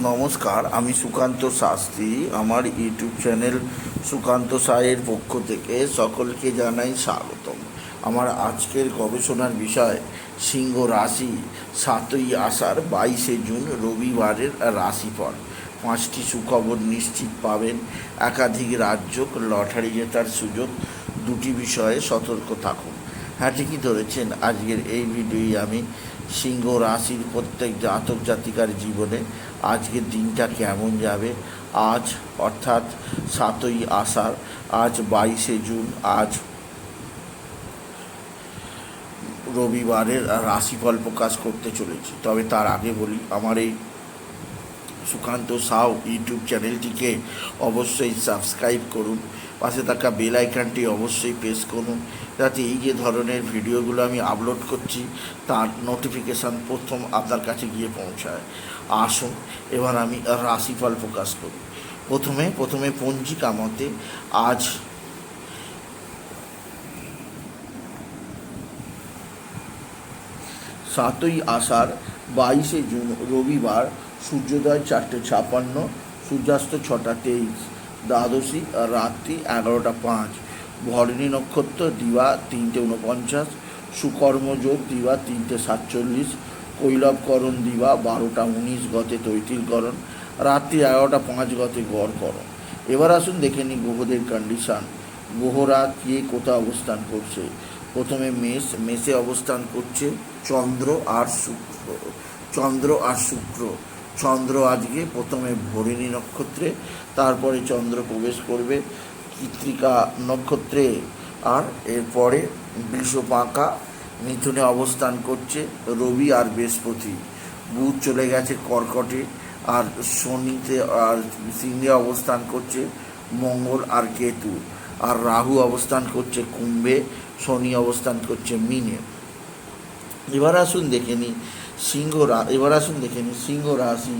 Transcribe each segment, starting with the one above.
নমস্কার, আমি সুকান্ত শাস্ত্রী। আমার ইউটিউব চ্যানেল সুকান্ত সায়ের পক্ষ থেকে সকলকে জানাই স্বাগতম। আমার আজকের গবেষণার বিষয়, সিংহ রাশি, সাতই আষাঢ়, বাইশে জুন, রবিবারের রাশিফল। পাঁচটি সুখবর নিশ্চিত পাবেন। একাধিক রাজ্য লটারি জেতার সুযোগ, দুটি বিষয়ে সতর্ক থাকুন। হ্যাঁ ঠিকই ধরেছেন, আজকের এই ভিডিওই আমি সিংহ রাশির প্রত্যেক জাতক জাতিকার জীবনে আজকের দিনটা কেমন যাবে? আজ অর্থাৎ সাতই আষাঢ়, আজ বাইশে জুন, আজ রবিবারের রাশিফল প্রকাশ করতে চলেছি। তবে তার আগে বলি, আমার এই সুকান্ত সাউ ইউটিউব চ্যানেলটিকে অবশ্যই সাবস্ক্রাইব করুন। পাশে থাকা বেল আইকনটি অবশ্যই প্রেস করুন, যাতে এই যে ধরনের ভিডিওগুলো আমি আপলোড করছি, তার নোটিফিকেশান প্রথম আপনার কাছে গিয়ে পৌঁছায়। আসুন, এবার আমি রাশিফল প্রকাশ করি। প্রথমে প্রথমে পঞ্জিকা মতে আজ সাতই আষাঢ় বাইশে জুন রবিবার সূর্যোদয় চারটে ছাপান্ন, সূর্যাস্ত ছটা তেইশ, দ্বাদশী রাত্রি এগারোটা পাঁচ, ভরণী নক্ষত্র দিবা তিনটে উনপঞ্চাশ সুকর্মযোগ দিবা তিনটে সাতচল্লিশ কৈলবকরণ দিবা বারোটা উনিশ গতে তৈতিলকরণ, রাত্রি এগারোটা পাঁচ গতে গড়করণ। এবার আসুন দেখে নিই গ্রহদের কন্ডিশান গ্রহরা কে কোথায় অবস্থান করছে? প্রথমে মেষ, মেষে অবস্থান করছে চন্দ্র আর শুক্র। চন্দ্র আর শুক্র। চন্দ্র আজকে প্রথমে ভরিণী নক্ষত্রে, তারপরে চন্দ্র প্রবেশ করবে কৃত্রিকা নক্ষত্রে, আর এরপরে বৃষ পাঁকা মিথুনে অবস্থান করছে রবি আর বৃহস্পতি। বুধ চলে গেছে কর্কটে, আর শনিতে আর সিংহে অবস্থান করছে মঙ্গল আর কেতু, আর রাহু অবস্থান করছে কুম্ভে, শনি অবস্থান করছে মিনে। এবার আসুন দেখে নিই সিংহ রা, এবার আসুন দেখে নিন সিংহ রাশি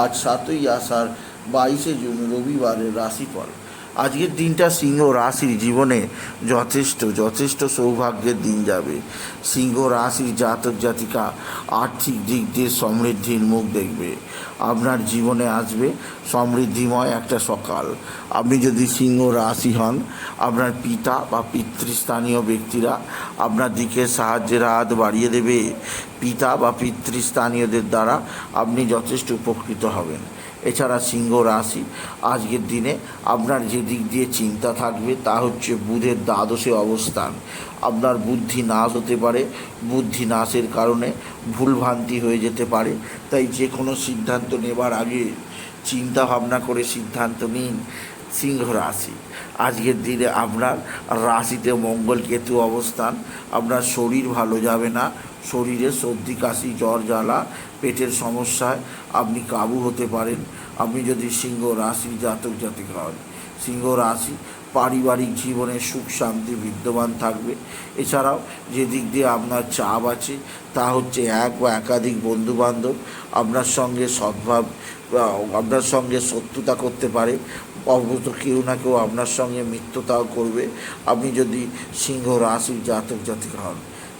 আজ সাতই আষাঢ় বাইশে জুন রবিবারের রাশিফল। আজকের দিনটা সিংহ রাশির জীবনে যথেষ্ট যথেষ্ট সৌভাগ্যের দিন যাবে। সিংহ রাশির জাতক জাতিকা আর্থিক দিক দিয়ে সমৃদ্ধির মুখ দেখবে। আপনার জীবনে আসবে সমৃদ্ধিময় একটা সকাল। আপনি যদি সিংহ রাশি হন, আপনার পিতা বা পিতৃস্থানীয় ব্যক্তিরা আপনার দিকে সাহায্যের হাত বাড়িয়ে দেবে। পিতা বা পিতৃস্থানীয়দের দ্বারা আপনি যথেষ্ট উপকৃত হবেন। এছাড়া সিংহ রাশি। আজকের দিনে আপনার যে দিক দিয়ে চিন্তা থাকবে তা হচ্ছে বুধের দ্বাদশে অবস্থান। আপনার বুদ্ধি নাশ হতে পারে। বুদ্ধি নাশের কারণে ভুলভ্রান্তি হয়ে যেতে পারে। তাই যে কোনো সিদ্ধান্ত নেবার আগে চিন্তা ভাবনা করে সিদ্ধান্ত নিন সিংহ রাশি। আজকের দিনে আপনার রাশিতে মঙ্গল কেতু অবস্থান। আপনার শরীর ভালো যাবে না। শরীরে সর্দি, কাশি, জ্বর, জ্বালা, পেটের সমস্যায় আপনি কাবু হতে পারেন। আপনি যদি সিংহ রাশি জাতক জাতিক হন, সিংহ রাশি পারিবারিক জীবনে সুখ, শান্তি, বিদ্যমান থাকবে। এছাড়াও যে দিক দিয়ে আপনার চাপ আছে, তা হচ্ছে এক বা একাধিক বন্ধুবান্ধব আপনার সঙ্গে সদ্ভাব আপনার সঙ্গে শত্রুতা করতে পারে। অবশ্য কেউ না কেউ আপনার সঙ্গে মিত্রতাও করবে। আপনি যদি সিংহ রাশির জাতক জাতিক হন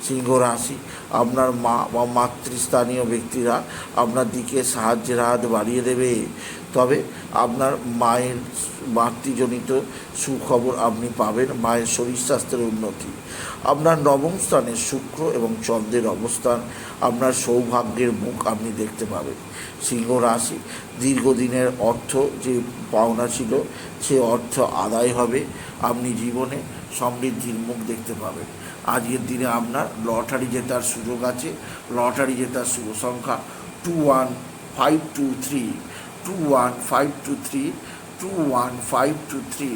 সিংহ রাশি। আপনার মা বা মাতৃস্থানীয় ব্যক্তিরা আপনার দিকে সাহায্যের হাত বাড়িয়ে দেবে। তবে আপনার মায়ের মাতৃজনিত সুখবর আপনি পাবেন। মায়ের শরীর স্বাস্থ্যের উন্নতি। আপনার নবম স্থানে শুক্র এবং চন্দ্রের অবস্থান। আপনার সৌভাগ্যের মুখ আপনি দেখতে পাবেন। সিংহ রাশি, দীর্ঘদিনের অর্থ যে পাওনা ছিল, সে অর্থ আদায় হবে। আপনি জীবনে সমৃদ্ধির মুখ দেখতে পাবেন। আজকের দিনে আপনার লটারি জেতার সুযোগ আছে। লটারি জেতার শুভ সংখ্যা two one five two three two one five two three two one five two three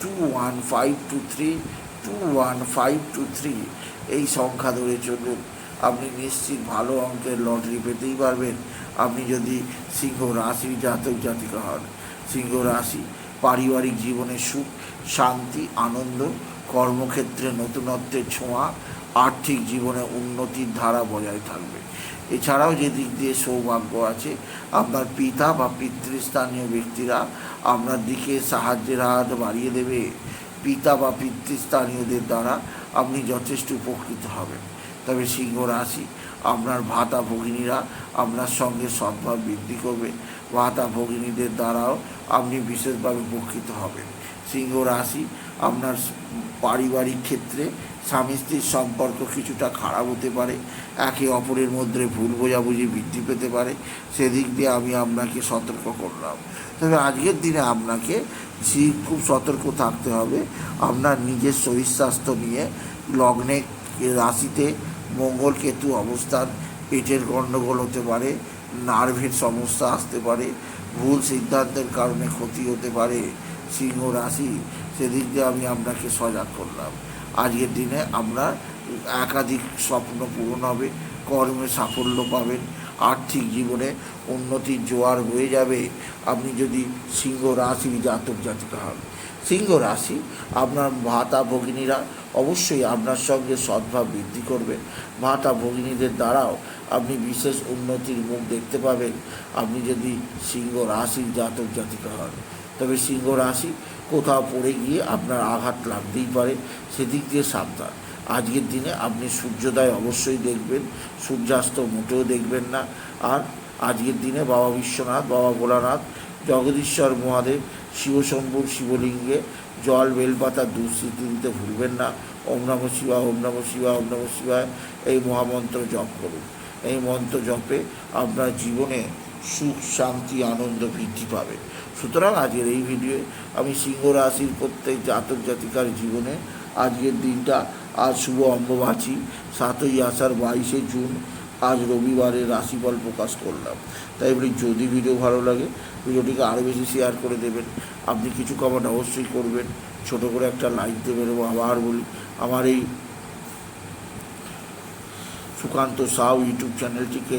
two one five two three two one five two three এই সংখ্যা ধরে চলুন, আপনি নিশ্চিত ভালো অঙ্কের লটারি পেতেই পারবেন। আপনি যদি সিংহ রাশির জাতক জাতিকা হন, সিংহ রাশি পারিবারিক জীবনে সুখ, শান্তি, আনন্দ কর্মক্ষেত্রে নতুনত্বের ছোঁয়া আর্থিক জীবনে উন্নতির ধারা বজায় থাকবে। এছাড়াও যে দিক দিয়ে সৌভাগ্য আছে, আপনার পিতা বা পিতৃস্থানীয় ব্যক্তিরা আপনার দিকে সাহায্যের হাত বাড়িয়ে দেবে। পিতা বা পিতৃস্থানীয়দের দ্বারা আপনি যথেষ্ট উপকৃত হবেন। তবে সিংহ রাশি, আপনার ভাতা ভগিনীরা আপনার সঙ্গে সদ্ভাব বৃদ্ধি করবে। ভাতা ভগিনীদের দ্বারাও আপনি বিশেষভাবে উপকৃত হবেন। সিংহ রাশি আপনার পারিবারিক ক্ষেত্রে স্বামী স্ত্রীর সম্পর্ক কিছুটা খারাপ হতে পারে, একে অপরের মধ্যে ভুল বোঝাবুঝি বৃদ্ধি পেতে পারে, সেদিক দিয়ে আমি আপনাকে সতর্ক করলাম। তবে আজকের দিনে আপনাকে খুব সতর্ক থাকতে হবে। আপনার নিজের শরীর স্বাস্থ্য নিয়ে লগ্নে রাশিতে মঙ্গল কেতু অবস্থান, পেটের গণ্ডগোল হতে পারে, নার্ভের সমস্যা আসতে পারে, ভুল সিদ্ধান্তের কারণে ক্ষতি হতে পারে, সিংহ রাশি। সেদিক দিয়ে আমি আপনাকে সজাগ করলাম। আজকের দিনে আপনার একাধিক স্বপ্ন পূরণ হবে, কর্মে সাফল্য পাবেন, আর্থিক জীবনে উন্নতির জোয়ার হয়ে যাবে। আপনি যদি সিংহ রাশির জাতক জাতিকা হন, সিংহ রাশি আপনার ভাতা ভগিনীরা অবশ্যই আপনার সঙ্গে সদ্ভাব বৃদ্ধি করবে। ভাতা ভগিনীদের দ্বারাও আপনি বিশেষ উন্নতির মুখ দেখতে পাবেন। আপনি যদি সিংহ রাশির জাতক জাতিকা হন, তবে সিংহ রাশি কোথাও পড়ে গিয়ে আপনার আঘাত লাগতেই পারে, সেদিক দিয়ে সাবধান। আজকের দিনে আপনি সূর্যোদয় অবশ্যই দেখবেন, সূর্যাস্ত মোটেও দেখবেন না। আর আজকের দিনে বাবা বিশ্বনাথ, বাবা ভোলানাথ, জগদীশ্বর মহাদেব, শিবশম্ভুর শিবলিঙ্গে জল বেলপাতা দুঃস্মৃতি দিতে ভুলবেন না। ওম নম শিবা ওম নম শিবা ওম নম শিবায় এই মহামন্ত্র জপ করুন। এই মন্ত্র জপে আপনার জীবনে সুখ, শান্তি, আনন্দ বৃদ্ধি পাবে। সুতরাং আজকের এই ভিডিওয়ে আমি সিংহ রাশির প্রত্যেক জাতক জাতিকার জীবনে আজকের দিনটা আজ শুভ অম্ববাচী সাতই আষাঢ় বাইশে জুন আজ রবিবারের রাশিফল প্রকাশ করলাম। তাই বলি, যদি ভিডিও ভালো লাগে ভিডিওটিকে আরও বেশি শেয়ার করে দেবেন। আপনি কিছু কমেন্ট অবশ্যই করবেন। ছোট করে একটা লাইক দেবেন এবং আবার বলি, আমার এই সুকান্ত সাউ ইউটিউব চ্যানেলটিকে